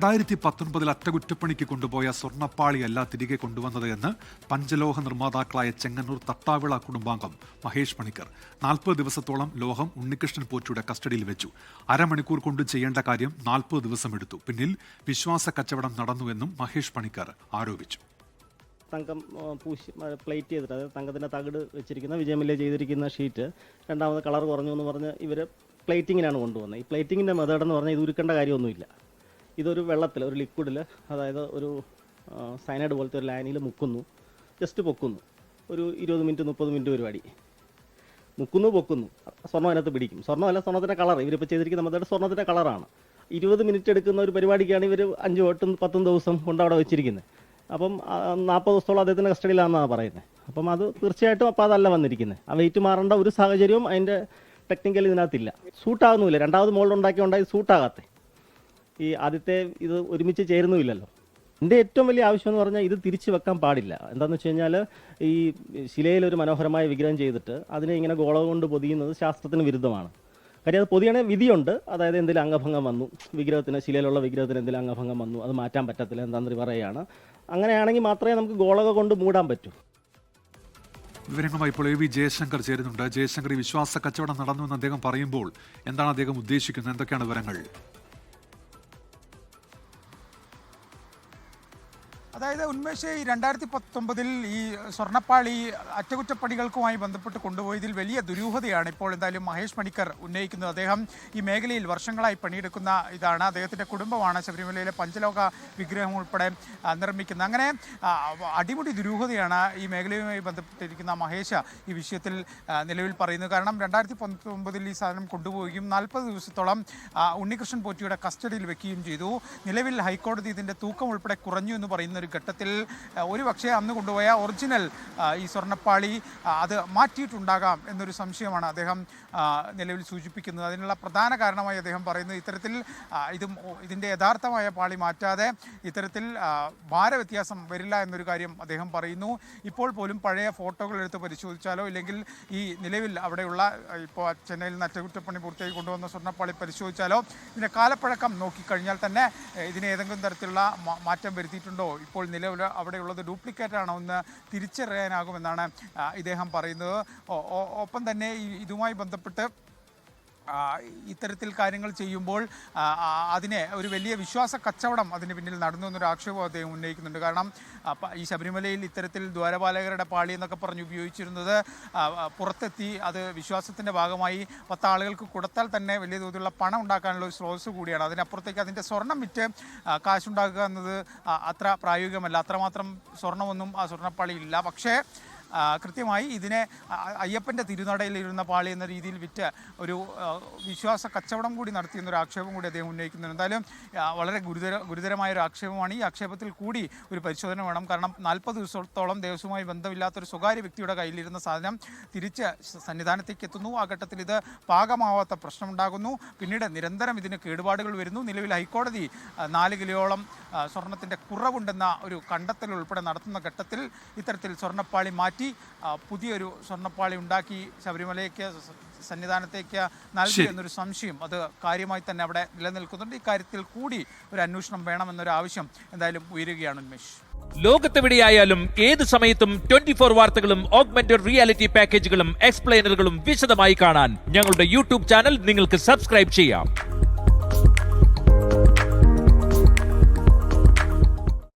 രണ്ടായിരത്തി പത്തൊൻപതിൽ അറ്റകുറ്റപ്പണിക്ക് കൊണ്ടുപോയ സ്വർണപ്പാളിയല്ല തിരികെ കൊണ്ടുവന്നത് എന്ന് പഞ്ചലോഹ നിർമ്മാതാക്കളായ ചെങ്ങന്നൂർ തട്ടാവിള കുടുംബാംഗം മഹേഷ് പണിക്കർ. നാൽപ്പത് ദിവസത്തോളം ലോഹം ഉണ്ണികൃഷ്ണൻ പോറ്റിയുടെ കസ്റ്റഡിയിൽ വെച്ചു. അരമണിക്കൂർ കൊണ്ട് ചെയ്യേണ്ട കാര്യം നാൽപ്പത് ദിവസം എടുത്തു. പിന്നിൽ വിശ്വാസ കച്ചവടം നടന്നുവെന്നും മഹേഷ് പണിക്കർ ആരോപിച്ചു. തങ്കം പൂശി പ്ലേറ്റ് ചെയ്തിട്ട് അതായത് തങ്കത്തിന്റെ തകിട് വെച്ചിരിക്കുന്ന വിജയമല്യ ചെയ്തിരിക്കുന്ന ഷീറ്റ് രണ്ടാമത് കളർ കുറഞ്ഞു എന്ന് പറഞ്ഞ് ഇവർ പ്ലേറ്റിങ്ങിനാണ് കൊണ്ടുവന്നത്. ഈ പ്ലേറ്റിങ്ങിന്റെ മെത്തേഡ് എന്ന് പറഞ്ഞാൽ ഇത് ഉരുക്കേണ്ട കാര്യമൊന്നുമില്ല. ഇതൊരു വെള്ളത്തിൽ ഒരു ലിക്വിഡിൽ അതായത് ഒരു സൈനൈഡ് പോലത്തെ ഒരു ലൈനിൽ മുക്കുന്നു. ജസ്റ്റ് പൊക്കുന്നു. ഒരു ഇരുപത് മിനിറ്റ് മുപ്പത് മിനിറ്റ് പരിപാടി. മുക്കുന്നു പൊക്കുന്നു. സ്വർണം അതിനകത്ത് പിടിക്കും. സ്വർണമല്ല സ്വർണത്തിന്റെ കളർ ഇവരിപ്പോൾ ചെയ്തിരിക്കുന്ന നമ്മുടെ സ്വർണത്തിന്റെ കളറാണ് ഇരുപത് മിനിറ്റ് എടുക്കുന്ന ഒരു പരിപാടിക്കാണ് ഇവർ അഞ്ച് എട്ടും പത്തും ദിവസം കൊണ്ട് അവിടെ വെച്ചിരിക്കുന്നത്. അപ്പം നാൽപ്പത് ദിവസത്തോളം അദ്ദേഹത്തിന്റെ കസ്റ്റഡിയിലാണെന്നാണ് പറയുന്നത് അപ്പം അത് തീർച്ചയായിട്ടും അപ്പോൾ അതല്ല വന്നിരിക്കുന്നത്. ആ വെയിറ്റ് മാറേണ്ട ഒരു സാഹചര്യവും അതിന്റെ ടെക്നിക്കൽ ഇതിനകത്തില്ല. സൂട്ടാകുന്നുമില്ല രണ്ടാമത് മോളിൽ ഉണ്ടാക്കിയുണ്ടായി സൂട്ടാകാത്തെ ഈ ആദ്യത്തെ ഇത് ഒരുമിച്ച് ചേരുന്നുമില്ലല്ലോ. എന്റെ ഏറ്റവും വലിയ ആവശ്യം എന്ന് പറഞ്ഞാൽ ഇത് തിരിച്ചു വെക്കാൻ പാടില്ല. എന്താണെന്ന് വെച്ച് കഴിഞ്ഞാൽ ഈ ശിലയിൽ ഒരു മനോഹരമായ വിഗ്രഹം ചെയ്തിട്ട് അതിനെ ഇങ്ങനെ ഗോള കൊണ്ട് പൊതിയുന്നത് ശാസ്ത്രത്തിന് വിരുദ്ധമാണ്. കാര്യം അത് പൊതിയാണെങ്കിൽ വിധിയുണ്ട്. അതായത് എന്തെങ്കിലും അംഗഭംഗം വന്നു. വിഗ്രഹത്തിന് ശിലയിലുള്ള വിഗ്രഹത്തിന് എന്തെങ്കിലും അംഗഭംഗം വന്നു. അത് മാറ്റാൻ പറ്റത്തില്ല എന്താണെന്ന് പറയുകയാണ്. അങ്ങനെയാണെങ്കിൽ മാത്രമേ നമുക്ക് ഗോളക കൊണ്ട് മൂടാൻ പറ്റൂ. വിവരങ്ങളുമായി ഇപ്പോൾ എ വി ജയശങ്കർ ചേരുന്നുണ്ട്. ജയശങ്കർ ഈ വിശ്വാസ കച്ചവടം നടന്നുവെന്ന് അദ്ദേഹം പറയുമ്പോൾ എന്താണ് അദ്ദേഹം ഉദ്ദേശിക്കുന്നത്? എന്തൊക്കെയാണ് വിവരങ്ങൾ? അതായത് ഉന്മേഷ് രണ്ടായിരത്തി പത്തൊമ്പതിൽ ഈ സ്വർണപ്പാളി അറ്റകുറ്റപ്പണികൾക്കുമായി ബന്ധപ്പെട്ട് കൊണ്ടുപോയതിൽ വലിയ ദുരൂഹതയാണ് ഇപ്പോൾ എന്തായാലും മഹേഷ് മണിക്കർ ഉന്നയിക്കുന്നത്. അദ്ദേഹം ഈ മേഖലയിൽ വർഷങ്ങളായി പണിയെടുക്കുന്ന ഇതാണ്. അദ്ദേഹത്തിന്റെ കുടുംബമാണ് ശബരിമലയിലെ പഞ്ചലോക വിഗ്രഹം ഉൾപ്പെടെ നിർമ്മിക്കുന്നത്. അങ്ങനെ അടിമുടി ദുരൂഹതയാണ് ഈ മേഖലയുമായി ബന്ധപ്പെട്ടിരിക്കുന്ന മഹേഷ് ഈ വിഷയത്തിൽ നിലവിൽ പറയുന്നത്. കാരണം രണ്ടായിരത്തി പത്തൊമ്പതിൽ ഈ സാധനം കൊണ്ടുപോവുകയും നാൽപ്പത് ദിവസത്തോളം ഉണ്ണികൃഷ്ണൻ പോറ്റിയുടെ കസ്റ്റഡിയിൽ വെക്കുകയും ചെയ്തു. നിലവിൽ ഹൈക്കോടതി ഇതിന്റെ തൂക്കം ഉൾപ്പെടെ കുറഞ്ഞു എന്ന് പറയുന്ന ഒരു ഘട്ടത്തിൽ ഒരു പക്ഷേ അന്ന് കൊണ്ടുപോയ ഒറിജിനൽ ഈ സ്വർണപ്പാളി അത് മാറ്റിയിട്ടുണ്ടാകാം എന്നൊരു സംശയമാണ് അദ്ദേഹം നിലവിൽ സൂചിപ്പിക്കുന്നത്. അതിനുള്ള പ്രധാന കാരണമായി അദ്ദേഹം പറയുന്നത് ഇത്തരത്തിൽ ഇതും ഇതിന്റെ യഥാർത്ഥമായ പാളി മാറ്റാതെ ഇത്തരത്തിൽ ഭാരവ്യത്യാസം വരില്ല എന്നൊരു കാര്യം അദ്ദേഹം പറയുന്നു. ഇപ്പോൾ പോലും പഴയ ഫോട്ടോകൾ എടുത്ത് പരിശോധിച്ചാലോ ഇല്ലെങ്കിൽ ഈ നിലവിൽ അവിടെയുള്ള ഇപ്പോൾ ചെന്നൈയിൽ നിന്ന് അറ്റകുറ്റപ്പണി പൂർത്തിയായി കൊണ്ടുവന്ന സ്വർണപ്പാളി പരിശോധിച്ചാലോ ഇതിന്റെ കാലപ്പഴക്കം നോക്കിക്കഴിഞ്ഞാൽ തന്നെ ഇതിന് ഏതെങ്കിലും തരത്തിലുള്ള മാറ്റം വരുത്തിയിട്ടുണ്ടോ? ഇപ്പോൾ നിലവിൽ അവിടെയുള്ളത് ഡ്യൂപ്ലിക്കേറ്റ് ആണോ എന്ന് തിരിച്ചറിയാനാകുമെന്നാണ് ഇദ്ദേഹം പറയുന്നത്. ഒപ്പം തന്നെ ഇതുമായി ബന്ധപ്പെട്ട് ഇത്തരത്തിൽ കാര്യങ്ങൾ ചെയ്യുമ്പോൾ അതിനെ ഒരു വലിയ വിശ്വാസ കച്ചവടം അതിന് പിന്നിൽ നടന്നു എന്നൊരു ആക്ഷേപം അദ്ദേഹം ഉന്നയിക്കുന്നുണ്ട്. കാരണം ഈ ശബരിമലയിൽ ഇത്തരത്തിൽ ദ്വാരപാലകരുടെ പാളി എന്നൊക്കെ പറഞ്ഞ് ഉപയോഗിച്ചിരുന്നത് പുറത്തെത്തി അത് വിശ്വാസത്തിന്റെ ഭാഗമായി പത്താളുകൾക്ക് കൊടുത്താൽ തന്നെ വലിയ തോതിലുള്ള പണം ഉണ്ടാക്കാനുള്ള ഒരു സ്രോതസ് കൂടിയാണ്. അതിനപ്പുറത്തേക്ക് അതിന്റെ സ്വർണം വിറ്റ് കാശുണ്ടാക്കുക എന്നത് അത്ര പ്രായോഗികമല്ല. അത്രമാത്രം സ്വർണമൊന്നും ആ സ്വർണപ്പാളിയില്ല പക്ഷേ കൃത്യമായി ഇതിനെ അയ്യപ്പന്റെ തിരുനടയിലിരുന്ന പാളി എന്ന രീതിയിൽ വിറ്റ് ഒരു വിശ്വാസ കച്ചവടം കൂടി നടത്തിയെന്നൊരു ആക്ഷേപം കൂടി അദ്ദേഹം ഉന്നയിക്കുന്നുണ്ട്. എന്തായാലും വളരെ ഗുരുതര ഗുരുതരമായ ഒരു ആക്ഷേപമാണ് ഈ ആക്ഷേപത്തിൽ കൂടി ഒരു പരിശോധന വേണം. കാരണം നാൽപ്പത് ദിവസത്തോളം ദേവസ്വമായി ബന്ധമില്ലാത്തൊരു സ്വകാര്യ വ്യക്തിയുടെ കയ്യിലിരുന്ന സാധനം തിരിച്ച് സന്നിധാനത്തേക്ക് എത്തുന്നു. ആ ഘട്ടത്തിൽ ഇത് പാകമാവാത്ത പ്രശ്നമുണ്ടാകുന്നു. പിന്നീട് നിരന്തരം ഇതിന് കേടുപാടുകൾ വരുന്നു. നിലവിൽ ഹൈക്കോടതി നാല് കിലോയോളം സ്വർണത്തിന്റെ കുറവുണ്ടെന്ന ഒരു കണ്ടെത്തൽ ഉൾപ്പെടെ നടത്തുന്ന ഘട്ടത്തിൽ ഇത്തരത്തിൽ സ്വർണപ്പാളി മാറ്റി ആ, പുതിയൊരു സ്വർണപ്പാളി ഉണ്ടാക്കി ശബരിമലയ്ക്ക് സന്നിധാനത്തേക്ക് നൽകി എന്നൊരു സംശയം അത് കാര്യമായി തന്നെ അവിടെ നിലനിൽക്കുന്നുണ്ട്. ഇക്കാര്യത്തിൽ കൂടി ഒരു അന്വേഷണം വേണമെന്നൊരു ആവശ്യം എന്തായാലും ഉയരുകയാണ് ഉന്മേഷ്. ലോകത്തെവിടെയായാലും ഏത് സമയത്തും ട്വന്റി ഫോർ വാർത്തകളും ഓഗ്മെന്റഡ് റിയാലിറ്റി പാക്കേജുകളും എക്സ്പ്ലെയിനറുകളും വിശദമായി കാണാൻ ഞങ്ങളുടെ യൂട്യൂബ് ചാനൽ നിങ്ങൾക്ക് സബ്സ്ക്രൈബ് ചെയ്യാം.